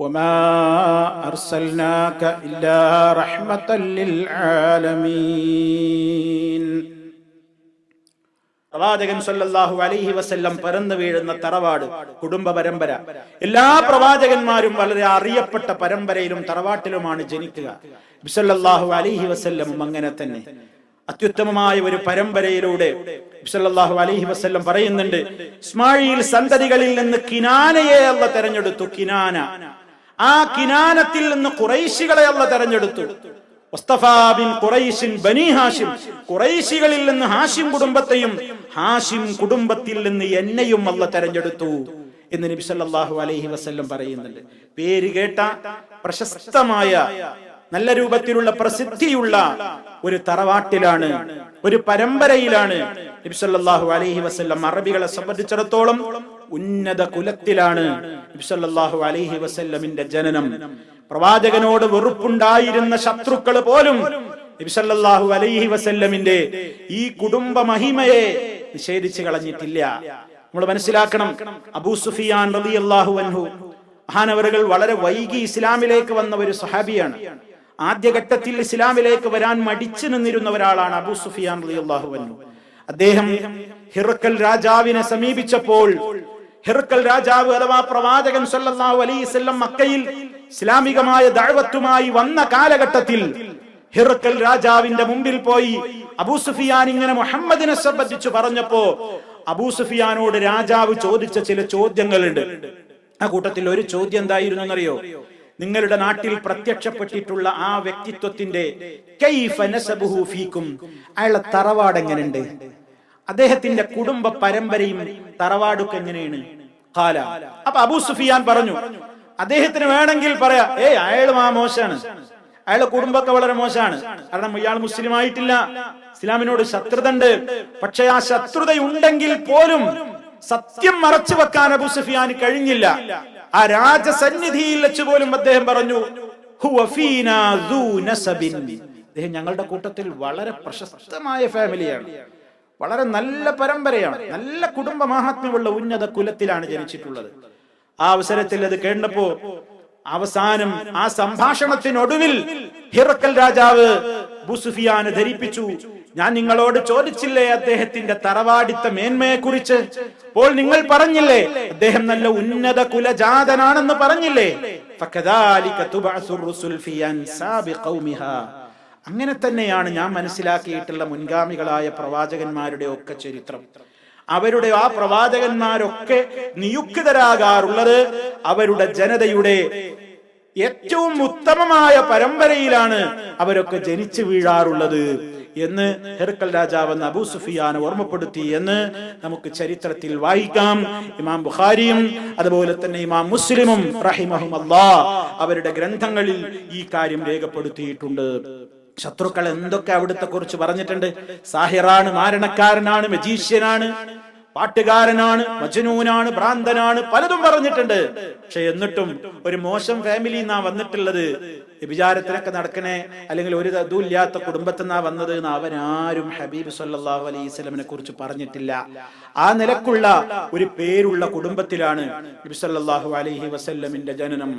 وما أرسلناك إلا رحمة للعالمين പ്രവാചകൻ സല്ലല്ലാഹു അലൈഹി വസല്ലം പിറന്നു വീഴുന്ന തറവാട് കുടുംബ പരമ്പര എല്ലാ പ്രവാചകന്മാരും വളരെ അറിയപ്പെട്ട പരമ്പരയിലും തറവാട്ടിലുമാണ് ജനിക്കുക ബിസല്ലാഹു അലൈഹി വസല്ലം അങ്ങനെ തന്നെ അത്യുത്തമമായ ഒരു പരമ്പരയിലൂടെ ബിസല്ലാഹു അലൈഹി വസല്ലം പറയുന്നുണ്ട് ഇസ്മായിൽ സന്തതികളിൽ നിന്ന് കിനാനയെ അല്ല തെരഞ്ഞെടുത്തു കിനാന ആ കിനാനത്തിൽ നിന്ന് കുറൈശികളെ അള്ള തെരഞ്ഞെടുത്തു. മുസ്തഫാ ബിൻ ഖുറൈശിൻ ബനി ഹാഷിം. ഖുറൈശികളിൽ നിന്ന് ഹാഷിം കുടുംബത്തെയും ഹാഷിം കുടുംബത്തിൽ നിന്ന് എന്നെയും അല്ല തെരഞ്ഞെടുത്തു എന്ന് നബി സല്ലല്ലാഹു അലൈഹി വസല്ലം പറയുന്നുണ്ട്. പേര് കേട്ട പ്രശസ്തമായ നല്ല രൂപത്തിലുള്ള പ്രസിദ്ധിയുള്ള ഒരു തറവാട്ടിലാണ് ഒരു പരമ്പരയിലാണ് നബി സല്ലല്ലാഹു അലൈഹി വസല്ലം അറബികളെ സംബന്ധിച്ചിടത്തോളം ഉന്നത കുലത്തിലാണ് നബി സല്ലല്ലാഹു അലൈഹി വസല്ലമിന്റെ ജനനം. പ്രവാചകനോട് വെറുപ്പുണ്ടായിരുന്ന ശത്രുക്കൾ പോലും ഇബ്സല്ലാഹു അലൈഹി വസല്ലമിന്റെ ഈ കുടുംബ മഹിമയെ നിഷേധിച്ചു കളഞ്ഞിട്ടില്ല. നമ്മൾ മനസ്സിലാക്കണം അബൂ സുഫിയാൻ അള്ളാഹു അൻഹു മഹാനവറുകൾ വളരെ വൈകി ഇസ്ലാമിലേക്ക് വന്ന ഒരു സഹാബിയാണ്. ആദ്യഘട്ടത്തിൽ ഇസ്ലാമിലേക്ക് വരാൻ മടിച്ചു നിന്നിരുന്ന ഒരാളാണ് അബൂ സുഫിയാൻ അള്ളാഹു അൻഹു. അദ്ദേഹം ഹിറക്കൽ രാജാവിനെ സമീപിച്ചപ്പോൾ ഹിർക്കൽ രാജാവ് അഥവാ പ്രവാചകൻ സല്ലല്ലാഹു അലൈഹി വസല്ലം മക്കയിൽ ഇസ്ലാമികമായ ദഅവത്തുമായി വന്ന കാലഘട്ടത്തിൽ ഹിർക്കൽ രാജാവിന്റെ മുമ്പിൽ പോയി അബൂ സുഫിയാൻ ഇങ്ങനെ മുഹമ്മദിനെ സംബന്ധിച്ച് പറഞ്ഞപ്പോ അബൂ സുഫിയാനോട് രാജാവ് ചോദിച്ച ചില ചോദ്യങ്ങളുണ്ട്. ആ കൂട്ടത്തിൽ ഒരു ചോദ്യം എന്തായിരുന്നു എന്നറിയോ നിങ്ങളുടെ നാട്ടിൽ പ്രത്യക്ഷപ്പെട്ടിട്ടുള്ള ആ വ്യക്തിത്വത്തിന്റെ ഫീക്കും അയാളെ തറവാട് എങ്ങനെയുണ്ട് അദ്ദേഹത്തിന്റെ കുടുംബ പരമ്പരയും തറവാടൊക്കെ എങ്ങനെയാണ്? കാല അപ്പൊ അബൂ സുഫിയാൻ പറഞ്ഞു അദ്ദേഹത്തിന് വേണമെങ്കിൽ പറയാ ഏയ് അയാളും ആ മോശാണ് അയാളെ കുടുംബമൊക്കെ വളരെ മോശമാണ്. കാരണം ഇയാൾ മുസ്ലിം ആയിട്ടില്ല. ഇസ്ലാമിനോട് ശത്രുത ഉണ്ട് പക്ഷെ ആ ശത്രുതയുണ്ടെങ്കിൽ പോലും സത്യം മറച്ചു വെക്കാൻ അബു സുഫിയാൻ കഴിഞ്ഞില്ല. ആ രാജസന്നിധിയിൽ വെച്ച് പോലും അദ്ദേഹം പറഞ്ഞു. അദ്ദേഹം ഞങ്ങളുടെ കൂട്ടത്തിൽ വളരെ പ്രശസ്തമായ ഫാമിലിയാണ് വളരെ നല്ല പരമ്പരയാണ്. നല്ല കുടുംബ മഹാത്മ്യമുള്ള ഉന്നത കുലത്തിലാണ് ജനിച്ചിട്ടുള്ളത്. ആ അവസരത്തിൽ അത് കേട്ടപ്പോ അവസാനം ആ സംഭാഷണത്തിനൊടുവിൽ ഹിറക്കൽ രാജാവ് ബുസുഫിയാന് ധരിപ്പിച്ചു. ഞാൻ നിങ്ങളോട് ചോദിച്ചില്ലേ അദ്ദേഹത്തിന്റെ തറവാടിത്ത മേന്മയെ കുറിച്ച് അപ്പോൾ നിങ്ങൾ പറഞ്ഞില്ലേ അദ്ദേഹം നല്ല ഉന്നത കുലജാതനാണെന്ന് പറഞ്ഞില്ലേ? അങ്ങനെ തന്നെയാണ് ഞാൻ മനസ്സിലാക്കിയിട്ടുള്ള മുൻഗാമികളായ പ്രവാചകന്മാരുടെ ഒക്കെ ചരിത്രം. അവരുടെ ആ പ്രവാചകന്മാരൊക്കെ നിയുക്തരാകാറുള്ളത് അവരുടെ ജനതയുടെ ഏറ്റവും ഉത്തമമായ പരമ്പരയിലാണ് അവരൊക്കെ ജനിച്ചു വീഴാറുള്ളത് എന്ന് ഹെർക്കൽ രാജാവ് എന്ന അബൂ സുഫിയാനെ ഓർമ്മപ്പെടുത്തി എന്ന് നമുക്ക് ചരിത്രത്തിൽ വായിക്കാം. ഇമാം ബുഖാരിയും അതുപോലെ തന്നെ ഇമാം മുസ്ലിമും റഹിമഹുമല്ലാ അവരുടെ ഗ്രന്ഥങ്ങളിൽ ഈ കാര്യം രേഖപ്പെടുത്തിയിട്ടുണ്ട്. ശത്രുക്കൾ എന്തൊക്കെ അവിടുത്തെ കുറിച്ച് പറഞ്ഞിട്ടുണ്ട്? സാഹിറാണ് മാരണക്കാരനാണ് മജീഷ്യനാണ് പാട്ടുകാരനാണ് മജനൂനാണ് ഭ്രാന്തനാണ് പലതും പറഞ്ഞിട്ടുണ്ട്. പക്ഷെ എന്നിട്ടും ഒരു മോശം ഫാമിലി എന്നാ വന്നിട്ടുള്ളത്. വിചാരത്തിനൊക്കെ നടക്കണേ അല്ലെങ്കിൽ ഒരു ഇതുമില്ലാത്ത കുടുംബത്തിൽ നിന്നാ വന്നത് എന്ന് അവനാരും ഹബീബ് സല്ലാഹു അലൈഹി കുറിച്ച് പറഞ്ഞിട്ടില്ല. ആ നിലക്കുള്ള ഒരു പേരുള്ള കുടുംബത്തിലാണ് നബി സല്ലല്ലാഹു അലൈഹി വസല്ലമിന്റെ ജനനം.